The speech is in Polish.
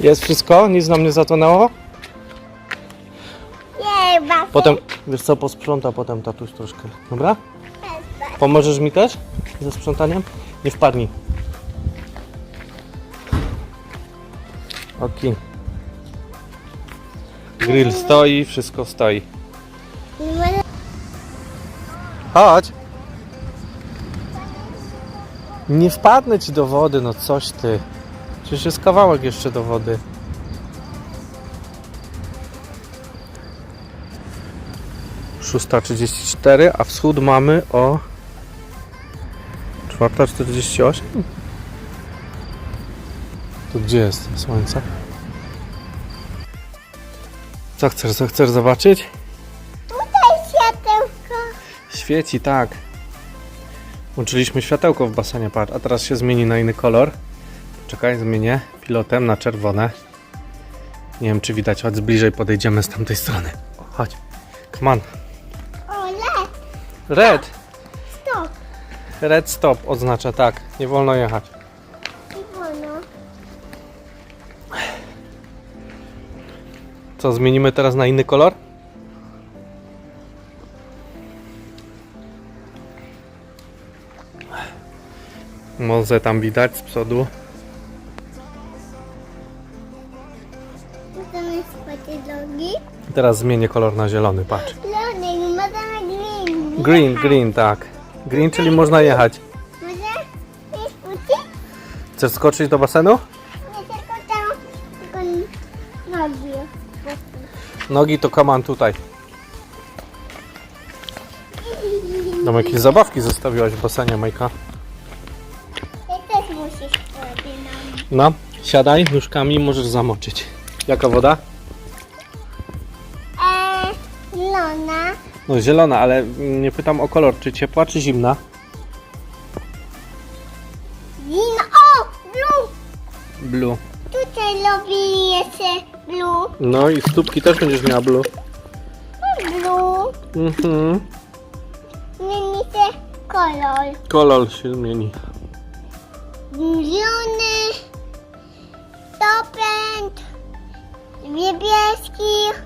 Jest wszystko? Nic nam nie zatonęło? Jej, basen. Potem, wiesz co, posprząta potem tatuś troszkę. Dobra? Pomożesz mi też ze sprzątaniem? Nie wpadnij. Ok. Grill stoi, wszystko stoi. Chodź. Nie wpadnę ci do wody, no coś ty. Przecież jest kawałek jeszcze do wody. Szósta trzydzieści cztery, a wschód mamy o czwarta czterdzieści osiem. Tu gdzie jest słońce? Co chcesz, co chcesz zobaczyć? Tutaj światełko. Świeci, tak. Włączyliśmy światełko w basenie, patrz, a teraz się zmieni na inny kolor. Czekaj, zmienię pilotem na czerwone. Nie wiem, czy widać, chodź bliżej podejdziemy z tamtej strony. O, chodź. Come on. O, led. Red. Stop. Red stop oznacza tak. Nie wolno jechać. I wolno. Co, zmienimy teraz na inny kolor? Może tam widać z przodu. Teraz zmienię kolor na zielony, patrz. Lody, możemy green. Green, green, tak. Green, czyli można jechać. Chcesz skoczyć do basenu? Nie tylko tam, tylko nogi. Nogi to kaman tutaj. Tam jakieś zabawki zostawiłaś w basenie, Majka. Ty też musisz. No, siadaj nóżkami, możesz zamoczyć. Jaka woda? Lona. No zielona, ale nie pytam o kolor, czy ciepła, czy zimna? Wino. O, blue. Blue. Tutaj robi jeszcze blue. No i stópki też będziesz miała blue. Blue. Mhm. Zmieni się kolor. Kolor się zmieni. Zielony. Topent. Niebieski.